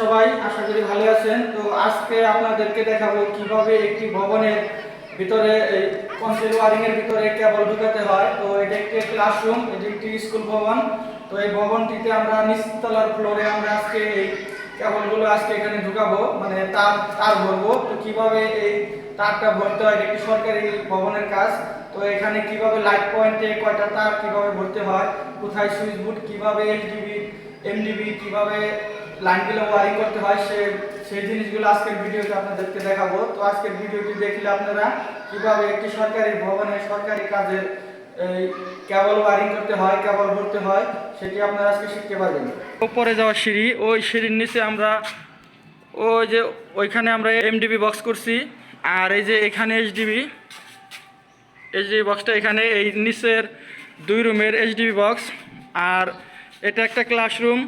সবাই? আশা করি ভালো আছেন। তো আজকে আপনাদেরকে দেখাবো কীভাবে একটি ভবনের ভিতরে, এই কনসেল ওয়ারিং এর ভিতরে কেবল ঢুকাতে হয়। তো এটা একটি ক্লাসরুম এটি একটি স্কুল ভবন। তো এই ভবনটিতে আমরা নিচতলার ফ্লোরে আমরা আজকে এই কেবলগুলো আজকে এখানে ঢুকাবো মানে তার তার ভরবো তো কীভাবে এই তারটা ভরতে হয় একটি সরকারি ভবনের কাজ। তো এখানে কীভাবে লাইট পয়েন্টে কয়টা তার কীভাবে ভরতে হয়, কোথায় সুইচ বোর্ড কীভাবে এলডিবি এমডিবি কীভাবে লাইনগুলো ওয়ারিং করতে হয়, সে, সেই জিনিসগুলো আজকের ভিডিওতে আপনাদেরকে দেখাবো। তো আজকের ভিডিওটি দেখলে আপনারা কীভাবে একটি সরকারি ভবনে সরকারি কাজের কেবল ওয়ারিং করতে হয়, কেবল ভরতে হয়, সেটি আপনারা আজকে শিখতে পারবেন। উপরে যাওয়া সিঁড়ি, ওই সিঁড়ির নিচে আমরা ওই যে ওইখানে আমরা এমডিবি বক্স করছি, আর এই যে এখানে এইচডিবি এইচডিবি বক্সটা এখানে, এই নিচের দুই রুমের এইচডিবি বক্স আর এটা একটা ক্লাসরুম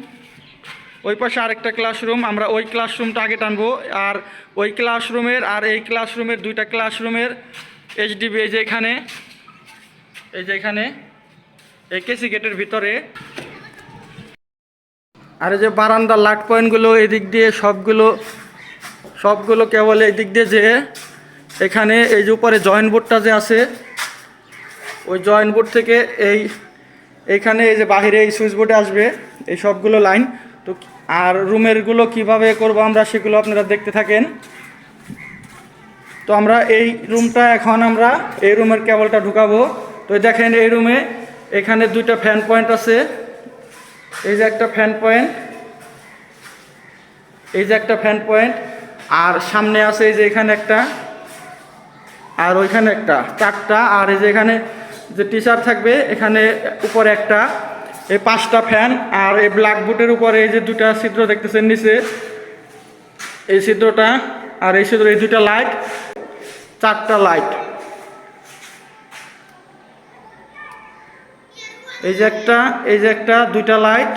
ওই পাশে আরেকটা ক্লাসরুম আমরা ওই ক্লাসরুমটা আগে টানবো, আর ওই ক্লাসরুমের আর এই ক্লাসরুমের দুইটা ক্লাসরুমের এইচডিবি এই যে এখানে এই যে এখানে, এই কেসি গেটের ভিতরে। আর এই যে বারান্দার লাট পয়েন্টগুলো এদিক দিয়ে সবগুলো সবগুলো কেবল এই দিক দিয়ে যে এখানে এই যে উপরে জয়েন্ট বোর্ডটা যে আছে, ওই জয়েন্ট বোর্ড থেকে এই এইখানে এই যে বাহিরে এই সুইচ বোর্ডে আসবে এই সবগুলো লাইন। তো আর রুমেরগুলো কীভাবে করব আমরা সেগুলো আপনারা দেখতে থাকেন। তো আমরা এই রুমটা এখন আমরা এই রুমের কেবলটা ঢুকাবো। তো দেখেন এই রুমে এখানে দুইটা ফ্যান পয়েন্ট আছে। এই যে একটা ফ্যান পয়েন্ট এই যে একটা ফ্যান পয়েন্ট আর সামনে আছে এই যে এখানে একটা, আর ওইখানে একটা, চারটা, আর এই যে এখানে যে টিচার থাকবে, এখানে উপরে একটা, এই পাঁচটা ফ্যান আর এই ব্ল্যাকবোর্ডের উপরে এই যে দুটা ছিদ্র দেখতেছেন নিচে, এই ছিদ্রটা, আর এই ছিদ্র এই দুটা লাইট চারটা লাইট এই যে একটা, এই যে একটা, দুইটা লাইট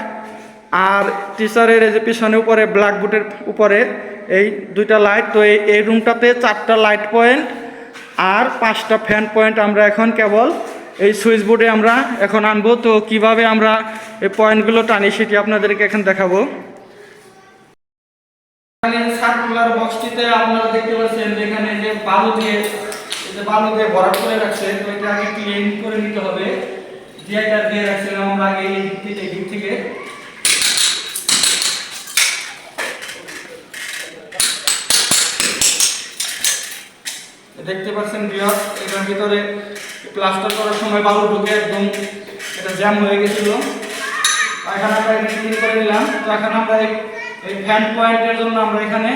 আর টিচারের এই যে পিছনে উপরে ব্ল্যাকবোর্ডের উপরে এই দুইটা লাইট তো এই এই রুমটাতে চারটা লাইট পয়েন্ট আর পাঁচটা ফ্যান পয়েন্ট আমরা এখন কেবল এই সুইচ বোর্ডে আমরা এখন আনব। তো কীভাবে আমরা এই পয়েন্টগুলো টানি সেটি আপনাদেরকে এখন দেখাবো। সার্কুলার বক্সটিতে আপনারা দেখতে পাচ্ছেন যেখানে যে বালু দিয়ে যে বালু দিয়ে ভরাট করে রাখছে, তো এটা আগে ক্লিন করে নিতে হবে। যেটা দিয়ে রাখছিলাম আমরা আগে এই দিক থেকে দিক থেকে। দেখতে পাচ্ছেন বিয়ার এটার ভিতরে প্লাস্টার করার সময় বালু ঢুকে একদম এটা জ্যাম হয়ে গেছিল। এখন আমরা ক্লিন করে নিলাম। তো এখন আমরা এই ফ্যান পয়েন্টের জন্য আমরা এখানে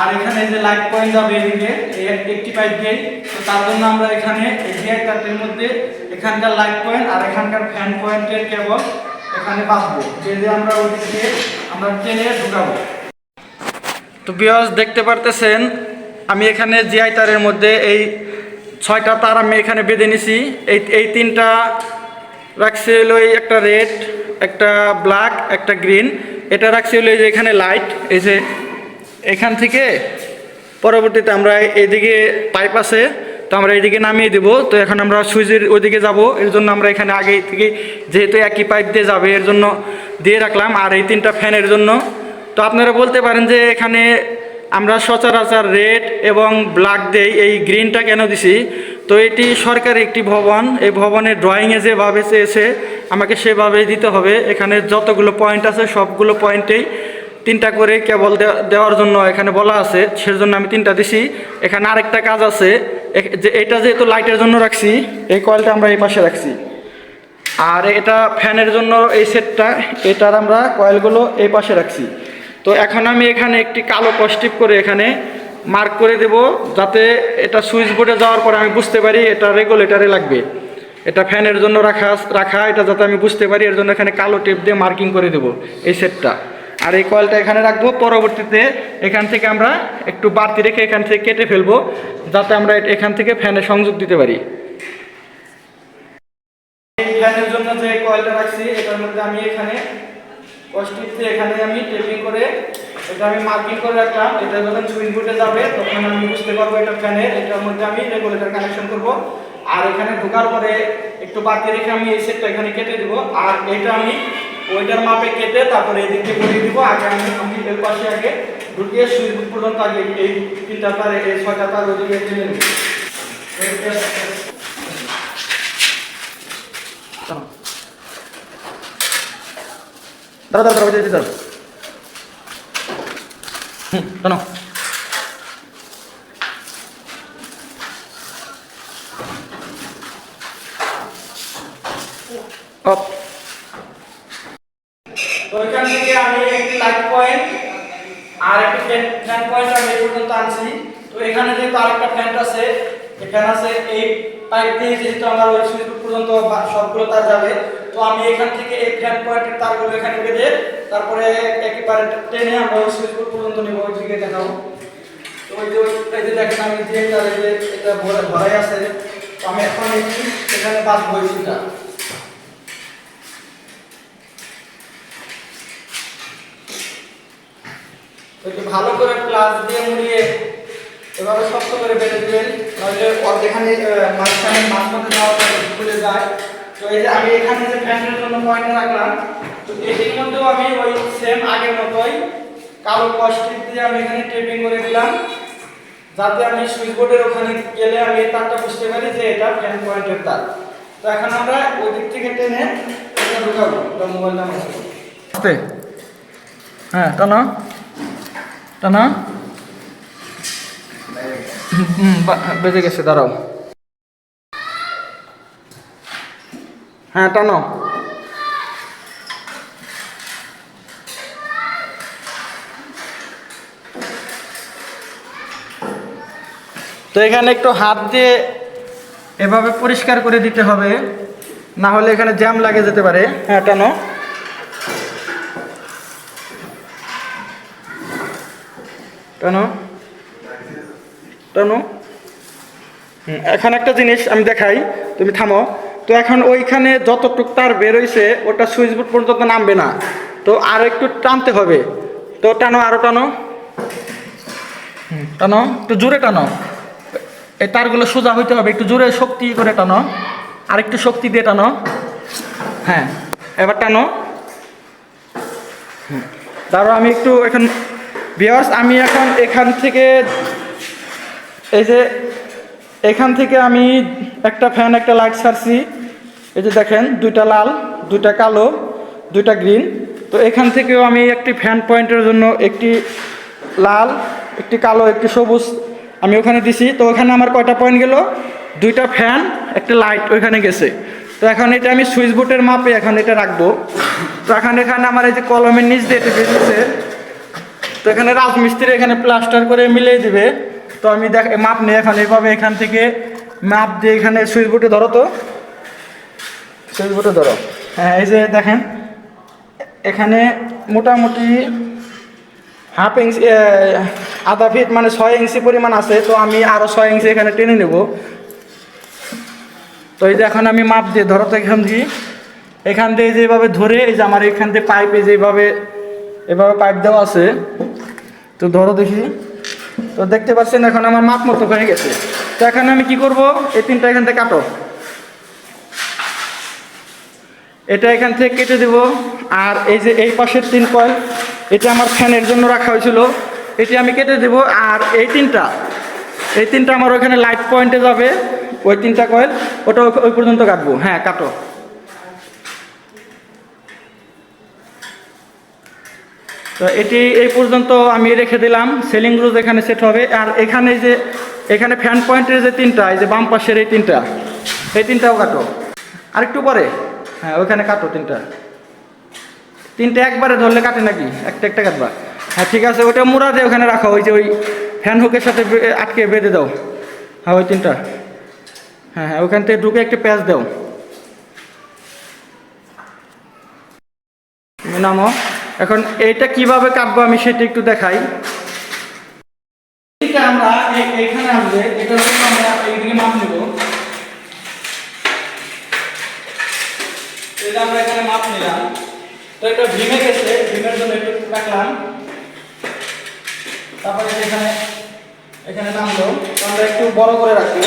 আর এখানে যে লাইট পয়েন্ট যাবে এদিকে একটি পাইপ দিয়ে তো তার জন্য আমরা এখানে এই জিআই তারটির মধ্যে এখানকার লাইট পয়েন্ট আর এখানকার ফ্যান পয়েন্টের কেবল এখানে বাঁধবো। যে যে আমরা ওদিক আমরা টেনে ঢুকাবো। তো বিয়স দেখতে পারতেছেন, আমি এখানে জিআই তারের মধ্যে এই ছয়টা তার আমি এখানে বেঁধে নিছি। এই এই তিনটা রাখছি হলো এই একটা রেড একটা ব্ল্যাক একটা গ্রিন এটা রাখছি হলো এই যে এখানে লাইট এই যে এখান থেকে পরবর্তীতে আমরা এইদিকে পাইপ আছে, তো আমরা এইদিকে নামিয়ে দেবো। তো এখন আমরা সুইচের ওইদিকে যাব। এর জন্য আমরা এখানে আগে থেকে যেহেতু একই পাইপ দিয়ে যাবে, এর জন্য দিয়ে রাখলাম আর এই তিনটা ফ্যানের জন্য। তো আপনারা বলতে পারেন যে এখানে আমরা সচরাচর রেড এবং ব্ল্যাক দেই এই গ্রিনটা কেন দিছি? তো এটি সরকারি একটি ভবন। এই ভবনের ড্রয়িংয়ে যেভাবে চেয়েছে, আমাকে সেভাবেই দিতে হবে। এখানে যতগুলো পয়েন্ট আছে, সবগুলো পয়েন্টেই তিনটা করে কেবল দেওয়ার জন্য এখানে বলা আছে, সেজন্য আমি তিনটা দিছি। এখানে আরেকটা কাজ আছে যে এটা যেহেতু লাইটের জন্য রাখছি, এই কয়েলটা আমরা এই পাশে রাখছি। আর এটা ফ্যানের জন্য এই সেটটা, এটার আমরা কয়েলগুলো এই পাশে রাখছি। তো এখন আমি এখানে একটি কালো কস্টিপ করে এখানে মার্ক করে দেব, যাতে এটা সুইচ বোর্ডে যাওয়ার পরে আমি বুঝতে পারি এটা রেগুলেটারে লাগবে। এটা ফ্যানের জন্য রাখা রাখা, এটা যাতে আমি বুঝতে পারি, এর জন্য এখানে কালো টেপ দিয়ে মার্কিং করে দেব এই সেটটা। আর এই কয়েলটা এখানে রাখব। পরবর্তীতে এখান থেকে আমরা একটু বাড়তি রেখে এখান থেকে কেটে ফেলব, যাতে আমরা এখান থেকে ফ্যানে সংযোগ দিতে পারি। এই ফ্যানের জন্য যে কয়েলটা রাখছি, এটার মধ্যে আমি এখানে দিয়ে এখানে আমি টেপিং করে, এটা আমি মার্কিং করে রাখলাম। এটা যখন সুইচ বোর্ডে যাবে, তখন আমি বুঝতে পারব এটা ফ্যানের। এটার মধ্যে আমি রেগুলেটর কানেকশন করব। আর এখানে ঢোকার পরে একটু বাকি রেখে আমি এই সেটটা এখানে কেটে দিব। আর এটা আমি ওইটার মাপে কেটে তারপরে এই দিকে বলিয়ে দিব, আগে আমি আমি এর পাশে আগে ঢুকিয়ে সুইচ পর্যন্ত আগে এই তিনটা তার, এই ছয়টা তার ওইদিকে টেনে নেব। দাঁড়া দাঁড়া দাঁড়া দাঁড়া হুম, শোনো। অফ। তো এখান থেকে আমি একটি লাইট পয়েন্ট আর একটি ফ্যান পয়েন্ট আমি এই পর্যন্ত আনছি তো এখানে যেহেতু আরেকটা ফ্যান আছে এখানে আছে, এই পাইপ দিয়ে যেহেতু আমার ওই সুইচ পর্যন্ত সবগুলো তার যাবে, তো আমি এখান থেকে এই ফ্যান পয়েন্টের তারগুলো এখানে বেঁধে তারপরে একেবারে টেনে আমরা ওই সুইচ পর্যন্ত নেব, ওই দিকে দেখাবো। তো ওই যে এই যে দেখেন আমি যে এটা ভরা, ভরাই আছে, তো আমি এখন এখানে বাঁধবো এই একটু ভালো করে প্লাস দিয়ে মুড়িয়ে এভাবে শক্ত করে বেঁধে দিবেন। নইলে অর্ধেখানে মাঝখানে মাঝখানে যাওয়ার পরে খুলে যায়। তো এই যে আমি এখানে যে ফ্যানের জন্য পয়েন্ট রাখলাম, তো এটির মধ্যেও আমি ওই সেম আগের মতোই কালো কস্টিক দিয়ে আমি এখানে টেপিং করে দিলাম, যাতে আমি সুইচ বোর্ডের ওখানে গেলে আমি তারটা বুঝতে পারি যে এটা ফ্যান পয়েন্টের তার। তো এখন আমরা ওই দিক থেকে টেনে এটা ঢুকাবো মোবাইল নাম্বার হ্যাঁ টানো। টানো? বেজে গেছে, দাঁড়াও। হ্যাঁ টানো। তো এখানে একটু হাত দিয়ে এভাবে পরিষ্কার করে দিতে হবে, না হলে এখানে জ্যাম লাগে যেতে পারে। হ্যাঁ টানো। টানো। হুম, এখন একটা জিনিস আমি দেখাই তুমি থামো। তো এখন ওইখানে যতটুক তার বেরোইছে ওটা সুইচ বোর্ড পর্যন্ত নামবে না। তো আর একটু টানতে হবে। তো টানো আরও টানো। টানো একটু জোরে টানো। এই তারগুলো সোজা হইতে হবে একটু জোরে শক্তি করে টানো। আর একটু শক্তি দিয়ে টানো। হ্যাঁ এবার টানো। তারপর আমি একটু এখন ভিওয়ার্স আমি এখন এখান থেকে, এই যে এখান থেকে আমি একটা ফ্যান একটা লাইট ছাড়ছি। এই যে দেখেন, দুইটা লাল, দুইটা কালো, দুইটা গ্রিন তো এখান থেকেও আমি একটি ফ্যান পয়েন্টের জন্য একটি লাল, একটি কালো, একটি সবুজ আমি ওখানে দিছি। তো ওখানে আমার কয়টা পয়েন্ট গেল? দুইটা ফ্যান একটা লাইট ওইখানে গেছে। তো এখন এটা আমি সুইচ বোর্ডের মাপে এখন এটা রাখব। তো এখন এখানে আমার এই যে কলমের নিচ দিয়ে এটা বেরিয়েছে তো এখানে রাজমিস্ত্রি এখানে প্লাস্টার করে মিলিয়ে দিবে। তো আমি দেখ মাপ নিয়ে এখন এইভাবে এখান থেকে মাপ দিয়ে এখানে সুইচ বোর্ডে ধরো তো। সুইচ বোর্ডে ধরো। হ্যাঁ এই যে দেখেন, এখানে মোটামুটি হাফ ইঞ্চি আধা ফিট মানে ছয় ইঞ্চি পরিমাণ আছে, তো আমি আরও ছয় ইঞ্চি এখানে টেনে নেব। তো এই যে এখন আমি মাপ দিয়ে ধরো তো এখান দিয়ে। এখান দিয়ে যেভাবে ধরে, এই যে আমার এখান থেকে পাইপে যেভাবে, এভাবে পাইপ দেওয়া আছে। তো ধরো দেখি। তো দেখতে পাচ্ছেন এখন আমার মাপ মতো হয়ে গেছে। তো এখন আমি কি করব? এই তিনটা এখান থেকে কাটো। এটা এখান থেকে কেটে দেব। আর এই যে এই পাশের তিন কয়েল, এটা আমার ফ্যানের জন্য রাখা হয়েছিল। এটি আমি কেটে দেব। আর এই তিনটা এই তিনটা আমার ওখানে লাইট পয়েন্টে যাবে, ওই তিনটা কয়েল, ওটা ওই- পর্যন্ত কাটবো। হ্যাঁ কাটো। তো এটি এই পর্যন্ত আমি রেখে দিলাম। সেলিং রোজ এখানে সেট হবে। আর এখানে যে, এখানে ফ্যান পয়েন্টের যে তিনটা, এই যে বাম পাশের এই তিনটা, এই তিনটাও কাটো। আর একটু পরে। হ্যাঁ ওইখানে কাটো তিনটা। তিনটা একবারে ধরলে কাটে নাকি? একটা একটা কাটবা। হ্যাঁ ঠিক আছে, ওইটা মুড়া দিয়ে ওখানে রাখো। ওই যে ওই ফ্যান হুকের সাথে আটকে বেঁধে দাও। হ্যাঁ ওই তিনটা। হ্যাঁ হ্যাঁ ওখান থেকে ঢুকে একটা প্যাচ দাও। নামো। এখন এটা কীভাবে কাটবো আমি সেটা একটু দেখাই। আমরা এ- এইখানে আসবে জন্য আমরা এইদিকে মাপ নেব। এটা আমরা এখানে মাপ নিলাম। তো এটা ভীমে গেছে, ভীমের জন্য একটু রাখলাম। তারপরে এখানে এখানে নামলো। আমরা একটু বড় করে রাখব।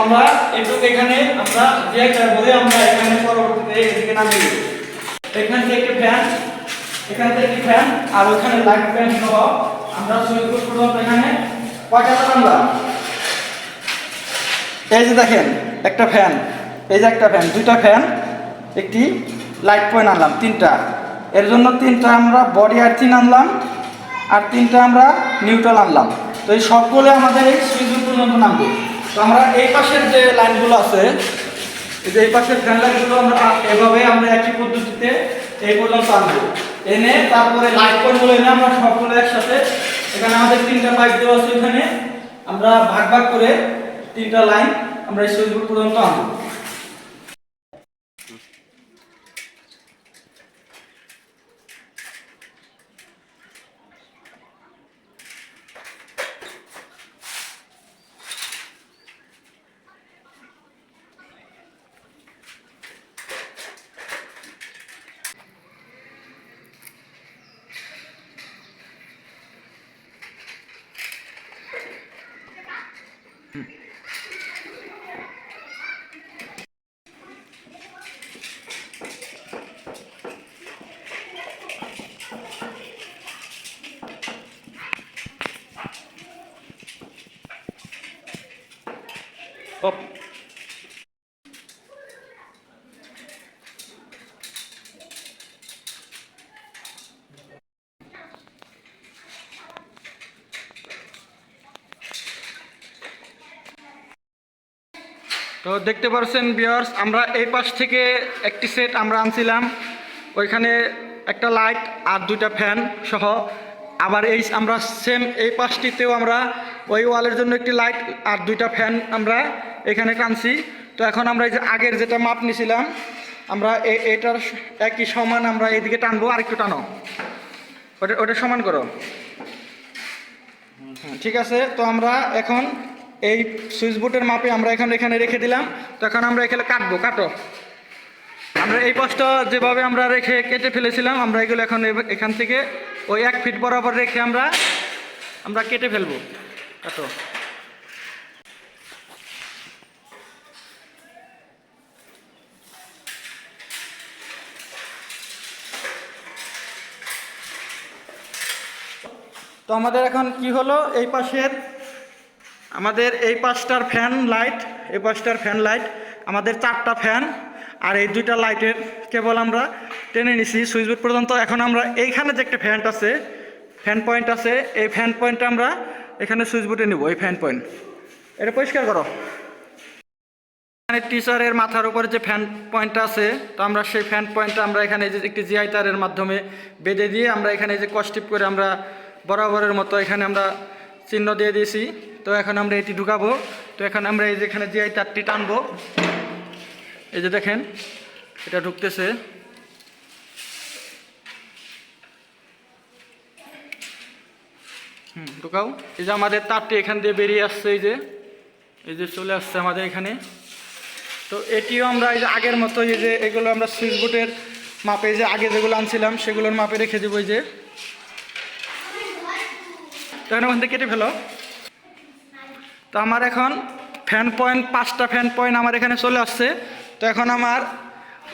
আমরা একটু এখানে আমরা যে বলে আমরা এখানে পরবর্তীতে এদিকে নামিয়ে এখান থেকে একটি ফ্যান এখান থেকে একটি ফ্যান আর ওখানে লাইট ফ্যান সহ আমরা বোর্ড পর্যন্ত এখানে। কয়টা টানলাম এই যে দেখেন, একটা ফ্যান এই যে একটা ফ্যান দুইটা ফ্যান একটি লাইট পয়েন্ট আনলাম, তিনটা। এর জন্য তিনটা আমরা বডি আর্থিন আনলাম, আর তিনটা আমরা নিউট্রাল আনলাম। তো এই সবগুলো আমাদের এই সুইচ পর্যন্ত নামবে। তো আমরা এই পাশের যে লাইনগুলো আছে, এই যে এই পাশের ফ্যান লাইনগুলো আমরা এভাবে আমরা একই পদ্ধতিতে এই পর্যন্ত আনব। এনে তারপরে লাইট পয়েন্টগুলো এনে আমরা সবগুলো একসাথে, এখানে আমাদের তিনটা পাইপ দেওয়া আছে এখানে। আমরা ভাগ ভাগ করে তিনটা লাইন আমরা এই সুইচ পর্যন্ত আনব। Op. তো দেখতে পাচ্ছেন বিয়ার্স আমরা এই পাশ থেকে একটি সেট আমরা আনছিলাম ওইখানে একটা লাইট আর দুইটা ফ্যান সহ আবার এই আমরা সেম এই পাশটিতেও আমরা ওই ওয়ালের জন্য একটি লাইট আর দুইটা ফ্যান আমরা এখানে টানছি। তো এখন আমরা এই যে আগের যেটা মাপ নিছিলাম আমরা এটার একই সমান আমরা এইদিকে টানবো আর একটু টানো। ওটা ওটা সমান করো। হ্যাঁ, ঠিক আছে তো আমরা এখন এই সুইচ বোর্ডের মাপে আমরা এখন এখানে রেখে দিলাম। তো এখন আমরা এখানে কাটবো কাটো। আমরা এই পাশটা যেভাবে আমরা রেখে কেটে ফেলেছিলাম আমরা এগুলো এখন এখান থেকে ওই এক ফিট বরাবর রেখে আমরা আমরা কেটে ফেলব। কাটো। তো আমাদের এখন কি হলো? এই পাশের, আমাদের এই পাশটার ফ্যান লাইট এই পাশটার ফ্যান লাইট আমাদের চারটা ফ্যান আর এই দুইটা লাইটের কেবল আমরা টেনে নিছি, সুইচ বোর্ড পর্যন্ত। এখন আমরা এইখানে যে একটা ফ্যান আছে ফ্যান পয়েন্ট আছে, এই ফ্যান পয়েন্টটা আমরা এখানে সুইচ বোর্ডে নেব, এই ফ্যান পয়েন্ট এটা পরিষ্কার করো। এখানে টিচারের মাথার উপরে যে ফ্যান পয়েন্টটা আছে, তো আমরা সেই ফ্যান পয়েন্টটা আমরা এখানে যে একটি জিআই তারের মাধ্যমে বেঁধে দিয়ে আমরা এখানে যে কস্টিপ করে আমরা বরাবরের মতো এখানে আমরা চিহ্ন দিয়ে দিয়েছি। তো এখন আমরা এটি ঢুকাবো। তো এখন আমরা এই যে এখানে জিআই তারটি টানবো, এই যে দেখেন, এটা ঢুকতেছে। হুম, ঢুকাও। এই যে আমাদের তারটি এখান দিয়ে বেরিয়ে আসছে, এই যে এই যে চলে আসছে আমাদের এখানে। তো এটিও আমরা এই যে আগের মতো এই যে এগুলো আমরা সুইচ বোর্ডের মাপে যে আগে যেগুলো আনছিলাম, সেগুলোর মাপে রেখে দেবো, এই যে। তো এখন ওখান থেকে কেটে ফেলো। তো আমার এখন ফ্যান পয়েন্ট পাঁচটা ফ্যান পয়েন্ট আমার এখানে চলে আসছে। তো এখন আমার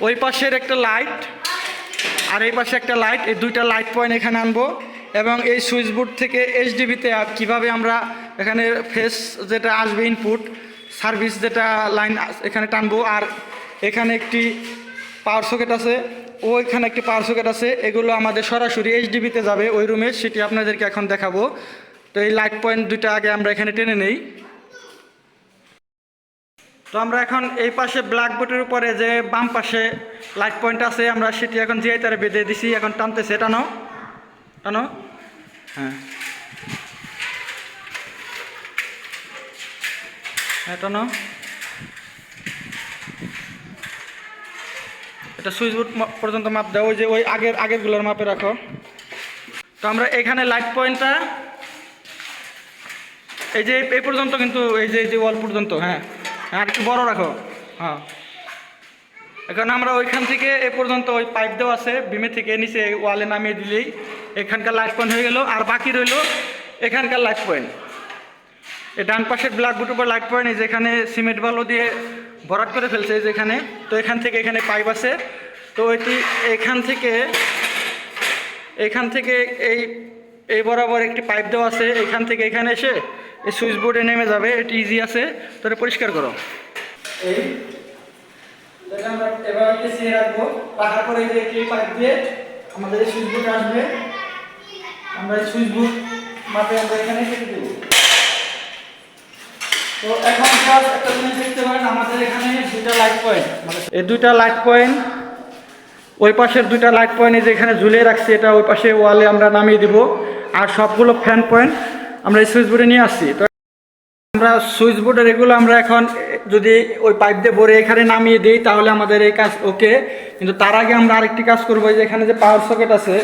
ওই পাশের একটা লাইট আর এই পাশে একটা লাইট এই দুইটা লাইট পয়েন্ট এখানে আনব। এবং এই সুইচ বোর্ড থেকে এইচডিবিতে কীভাবে আমরা এখানে ফেস যেটা আসবে ইনপুট সার্ভিস যেটা লাইন এখানে টানবো। আর এখানে একটি পাওয়ার সকেট আছে ও এখানে একটি পাওয়ার সকেট আছে। এগুলো আমাদের সরাসরি এইচডিবিতে যাবে, ওই রুমে সেটি আপনাদেরকে এখন দেখাবো। তো এই লাইট পয়েন্ট দুইটা আগে আমরা এখানে টেনে নেই। তো আমরা এখন এই পাশে ব্ল্যাকবোর্ডের উপরে যে বাম পাশে লাইট পয়েন্ট আছে, আমরা সেটি এখন জিআই তারে বেঁধে দিছি, এখন টানতেছে। টানো টানো হ্যাঁ। টানো এটা সুইচ বোর্ড পর্যন্ত মাপ দাও। ওই যে ওই আগের আগেরগুলোর মাপে রাখো। তো আমরা এখানে লাইট পয়েন্টটা এই যে এই পর্যন্ত কিন্তু, এই যে এই যে ওয়াল পর্যন্ত হ্যাঁ। হ্যাঁ আর একটু বড় রাখো। হ্যাঁ। এখন আমরা ওইখান থেকে এ পর্যন্ত ওই পাইপ দেওয়া আছে, বিমে থেকে নিচে ওয়ালে নামিয়ে দিলেই এখানকার লাইট পয়েন্ট হয়ে গেল। আর বাকি রইল এখানকার লাইট পয়েন্ট এই ডান পাশের ব্ল্যাকবোর্ড উপর লাইট পয়েন্ট এই যেখানে সিমেন্ট বালু দিয়ে ভরাট করে ফেলছে, এই যে এখানে। তো এখান থেকে এখানে পাইপ আছে। তো এটি এখান থেকে এখান থেকে এই এই বরাবর একটি পাইপ দেওয়া আছে। এখান থেকে এখানে এসে এই সুইচ বোর্ডে নেমে যাবে এটি ইজি আছে তো এটা পরিষ্কার করো। এই আমরা এবার রাখব রাখার পরে এই যে একটি পাইপ দিয়ে আমাদের এই সুইচ বোর্ডে আসবে। আমরা এই সুইচ বোর্ড মাপে আমরা এখানে কেটে দেবো। তো এখন একটা জিনিস দেখতে পারেন আমাদের এখানে দুটা লাইট পয়েন্ট মানে এই দুইটা লাইট পয়েন্ট ওই পাশের দুইটা লাইট পয়েন্ট এই যে এখানে ঝুলিয়ে রাখছি এটা ওই পাশে ওয়ালে আমরা নামিয়ে দিব। আর সবগুলো ফ্যান পয়েন্ট আমরা এই সুইচ বোর্ডে নিয়ে আসছি। তো আমরা সুইচ বোর্ডের এগুলো আমরা এখন যদি ওই পাইপ দিয়ে ভরে এখানে নামিয়ে দিই, তাহলে আমাদের এই কাজ ওকে কিন্তু তার আগে আমরা আরেকটি কাজ করব যে এখানে যে পাওয়ার সকেট আছে,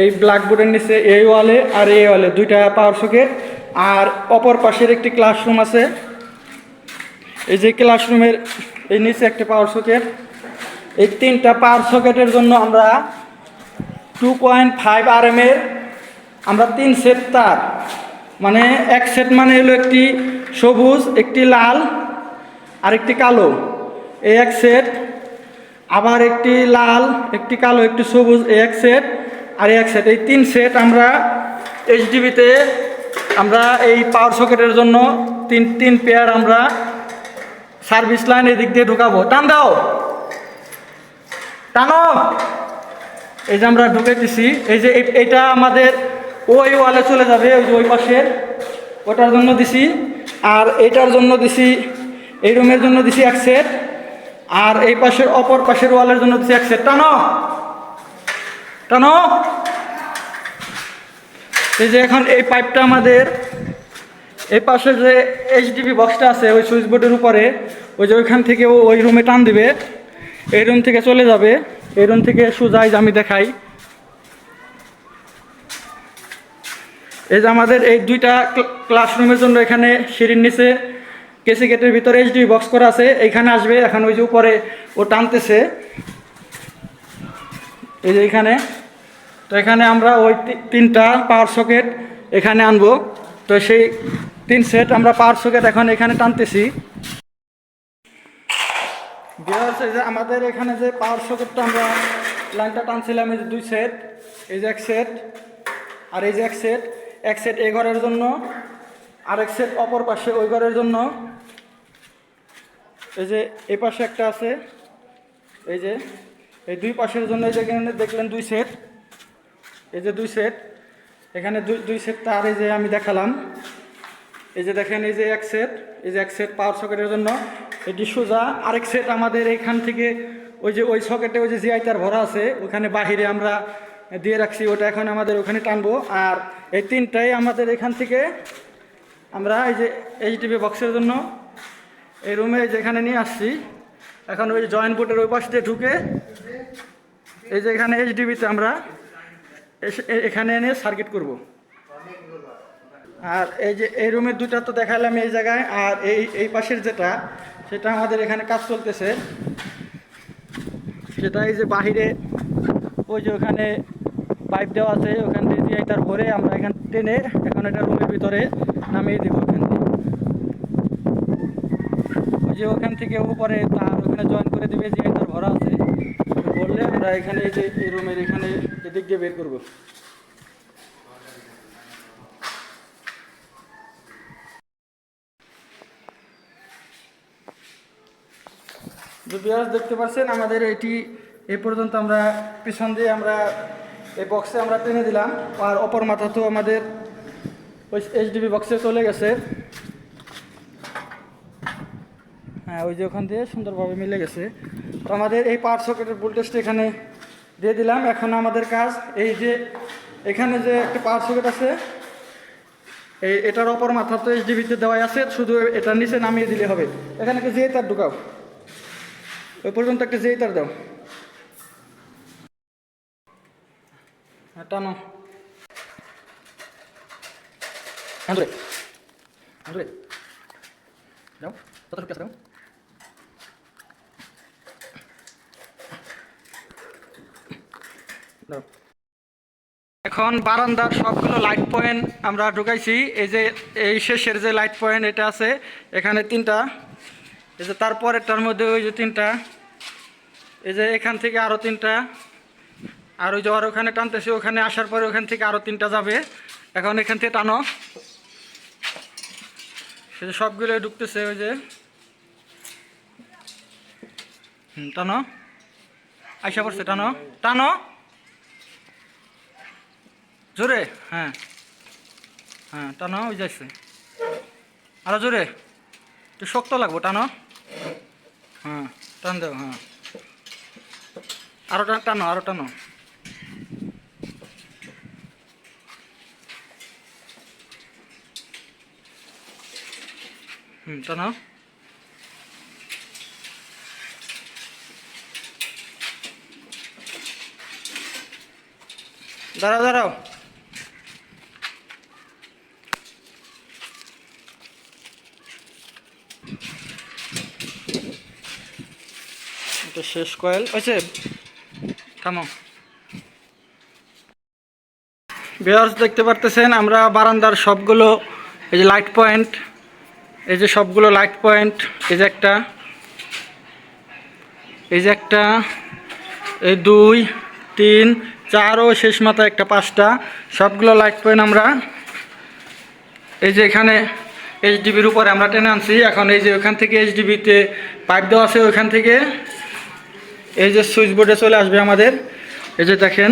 এই ব্ল্যাকবোর্ডের নিচে এই ওয়ালে আর এই ওয়ালে দুইটা পাওয়ার সকেট আর অপর পাশের একটি ক্লাসরুম আছে। এই যে ক্লাসরুমের এই নিচে একটা পাওয়ার সকেট এই তিনটা পাওয়ার সকেটের জন্য আমরা two point five R M এর আমরা তিন সেট তার মানে এক সেট মানে হলো একটি সবুজ, একটি লাল আর একটি কালো। এই এক সেট আবার একটি লাল, একটি কালো, একটি সবুজ এই এক সেট আর এক সেট এই তিন সেট আমরা এইচডিবিতে আমরা এই পাওয়ার সকেটের জন্য তিন তিন পেয়ার আমরা সার্ভিস লাইন এদিক দিয়ে ঢুকাবো। টান দাও! টানো! এই যে আমরা ঢুকেতেছি এই যে এই- এইটা আমাদের ওই ওয়ালে চলে যাবে, ওই যে ওই পাশের ওটার জন্য দিছি। আর এটার জন্য দিছি, এই রুমের জন্য দিছি এক সেট। আর এই পাশের অপর পাশের ওয়ালের জন্য দিছি এক সেট। টানো! টানো! এই যে এখন এই পাইপটা আমাদের, এই পাশে যে এইচডিবি বক্সটা আছে, ওই সুইচ বোর্ডের উপরে, ওই যে ওইখান থেকে ওই রুমে টান দিবে। এই রুম থেকে চলে যাবে। এই রুম থেকে সুজাই আমি দেখাই। এই যে আমাদের এই দুইটা ক্লাসরুমের জন্য এখানে সিঁড়ির নিচে কেসি গেটের ভিতরে এইচডি বক্স করা আছে। এইখানে আসবে, এখন ওই যে উপরে ও টানতেছে। এই যে এখানে। তো এখানে আমরা ওই তিনটা পাওয়ার সকেট এখানে আনব। তো সেই তিন সেট আমরা পাওয়ার সকেট এখন এখানে টানতেছি। যে আমাদের এখানে যে পাওয়ার সকেটটা আমরা লাইনটা টানছিলাম, এই যে দুই সেট এই যে এক সেট আর এই যে এক সেট এক সেট এই ঘরের জন্য আর এক সেট অপর পাশে ওই ঘরের জন্য। এই যে এই পাশে একটা আছে, এই যে এই দুই পাশের জন্য এই যে এখানে দেখলেন দুই সেট এই যে দুই সেট এখানে দুই দুই সেট তার এই যে আমি দেখালাম। এই যে দেখেন এই যে এক সেট এই যে এক সেট পাওয়ার সকেটের জন্য। এটি সোজা আরেক সেট আমাদের এইখান থেকে ওই যে ওই সকেটে ওই যে জিআই তার ভরা আছে, ওখানে বাহিরে আমরা দিয়ে রাখছি, ওটা এখন আমাদের ওখানে টানবো। আর এই তিনটাই আমাদের এখান থেকে আমরা এই যে এইচডিবি বক্সের জন্য এই রুমে যেখানে নিয়ে আসছি, এখন ওই জয়েন্ট বোর্ডের ওই পাশ দিয়ে ঢুকে এই যে এখানে এইচডিবিতে আমরা এখানে এনে সার্কিট করব। আর এই যে এই রুমের দুটা তো দেখালাম এই জায়গায়, আর এই এই পাশের যেটা, সেটা আমাদের এখানে কাজ চলতেছে। সেটা এই যে বাহিরে, ওই যে ওখানে পাইপ দেওয়া আছে, ওখান দিয়ে দিয়ে তার ভরে আমরা এখান টেনে এখন এটা রুমের ভিতরে নামিয়ে দেবো ওখান দিয়ে। যে ওখান থেকে উপরে তার ওখানে জয়েন করে দেবে যে তার ভরা আছে। বললে আমরা এখানে এই যে এই রুমের এখানে এদিক দিয়ে বের করব। দেখতে পাচ্ছেন, আমাদের এটি এ পর্যন্ত আমরা পিছন দিয়ে আমরা এই বক্সে আমরা টেনে দিলাম। আর অপর মাথা তো আমাদের ওই এইচডিবি বক্সে চলে গেছে। হ্যাঁ ওই যে ওখান দিয়ে সুন্দরভাবে মিলে গেছে। তো আমাদের এই পাওয়ার সকেটের ভোল্টেজটা এখানে দিয়ে দিলাম। এখন আমাদের কাজ এই যে এখানে যে একটা পাওয়ার সকেট আছে, এই এটার অপর মাথা তো এইচডিবিতে দেওয়াই আছে। শুধু এটার নিচে নামিয়ে দিলে হবে। এখানে একটা যেয়ে তার ঢুকাও। ওই পর্যন্ত একটা যেই তার দাও। টানো কত দাও এখন বারান্দার সবগুলো লাইট পয়েন্ট আমরা ঢুকাইছি। এই যে এই শেষের যে লাইট পয়েন্ট এটা আছে এখানে তিনটা। এই যে তারপরেরটার মধ্যে ওই যে তিনটা। এই যে এখান থেকে আরও তিনটা। আর ওই আর ওখানে টানতেছি, ওখানে আসার পরে ওখান থেকে আরও তিনটা যাবে। এখন এখান থেকে টানো। সে যে সবগুলো ঢুকতেছে, ওই যে। হুম, টানো। আইসা পড়ছে, টানো। টানো। জোরে হ্যাঁ। হ্যাঁ টানো, ওই যাইছে। আরও জোরে। একটু শক্ত লাগবো, টানো। হ্যাঁ টান দেও হ্যাঁ। আরও টান, টানো, আরও টানো। হুম টানো দাঁড়াও দাঁড়াও। এটা শেষ কয়েল। হয়েছে থামো। বিয়ার্স দেখতে পারতেছেন, আমরা বারান্দার সবগুলো, এই যে লাইট পয়েন্ট এই যে সবগুলো লাইট পয়েন্ট এই যে একটা, এই যে একটা, এই দুই, তিন চার ও শেষ মাথায় একটা পাঁচটা। সবগুলো লাইট পয়েন্ট আমরা এই যে এখানে এইচডিবির উপরে আমরা টেনে আনছি। এখন এই যে ওখান থেকে এইচডিবিতে পাইপ দেওয়া আছে ওখান থেকে। এই যে সুইচ বোর্ডে চলে আসবে আমাদের। এই যে দেখেন,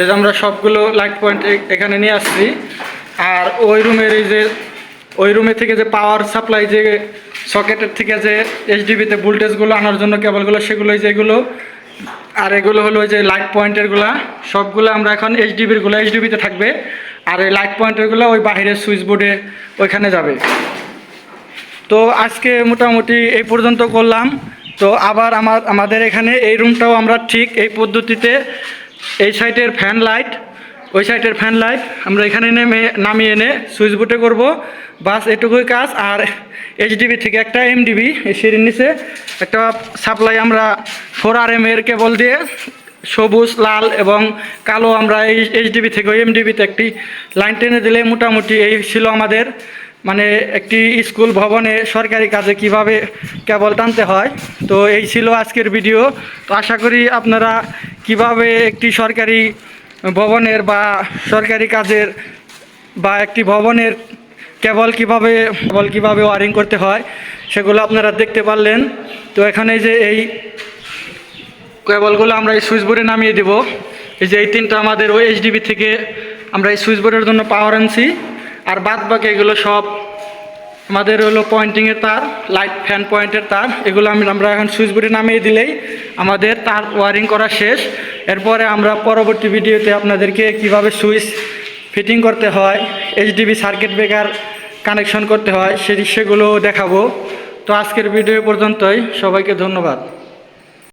এই যে আমরা সবগুলো লাইট পয়েন্ট এখানে নিয়ে আসছি। আর ওই রুমের এই যে, ওই রুমে থেকে যে পাওয়ার সাপ্লাই যে সকেটের থেকে যে এইচডিবিতে ভোল্টেজগুলো আনার জন্য কেবলগুলো সেগুলো যেগুলো আর এগুলো হলো ওই যে লাইট পয়েন্টেরগুলা সবগুলো আমরা এখন এইচডিবিরগুলো এইচডিবিতে থাকবে। আর এই লাইট পয়েন্টেরগুলো ওই বাইরের সুইচ বোর্ডে ওইখানে যাবে। তো আজকে মোটামুটি এই পর্যন্ত করলাম। তো আবার আমার, আমাদের এখানে এই রুমটাও আমরা ঠিক এই পদ্ধতিতে এই সাইডের ফ্যান লাইট ওই সাইডের ফ্যান লাইট আমরা এখানে নেমে, নামিয়ে এনে সুইচ বোর্ডে করব। বাস এটুকুই কাজ, আর এইচডিবি থেকে একটা এমডিবি এই সিঁড়ির নিচে, একটা সাপ্লাই আমরা ফোর আর এম এর কেবল দিয়ে, সবুজ, লাল এবং কালো আমরা এই এইচডিবি থেকে ওই এমডিবিতে একটি লাইন টেনে দিলে মোটামুটি এই ছিল আমাদের মানে একটি স্কুল ভবনে সরকারি কাজে কীভাবে কেবল টানতে হয়। তো এই ছিল আজকের ভিডিও তো আশা করি আপনারা কীভাবে একটি সরকারি ভবনের বা সরকারি কাজের বা একটি ভবনের কেবল কীভাবে কেবল কীভাবে ওয়ারিং করতে হয়, সেগুলো আপনারা দেখতে পারলেন। তো এখানে যে এই কেবলগুলো আমরা এই সুইচ বোর্ডে নামিয়ে দেব। এই যে এই তিনটা আমাদের ওই এইচডিবি থেকে আমরা এই সুইচ বোর্ডের জন্য পাওয়ার আনছি। আর বাদ বাকি এগুলো সব আমাদের হলো পয়েন্টিংয়ের তার লাইট ফ্যান পয়েন্টের তার, এগুলো আমি আমরা এখন সুইচ বোর্ডে নামিয়ে দিলেই আমাদের তার ওয়ারিং করা শেষ। এরপরে আমরা পরবর্তী ভিডিওতে আপনাদেরকে কীভাবে সুইচ ফিটিং করতে হয় এইচডিবি সার্কিট ব্রেকার কানেকশন করতে হয় সে সেগুলো দেখাবো। তো আজকের ভিডিও পর্যন্তই, সবাইকে ধন্যবাদ।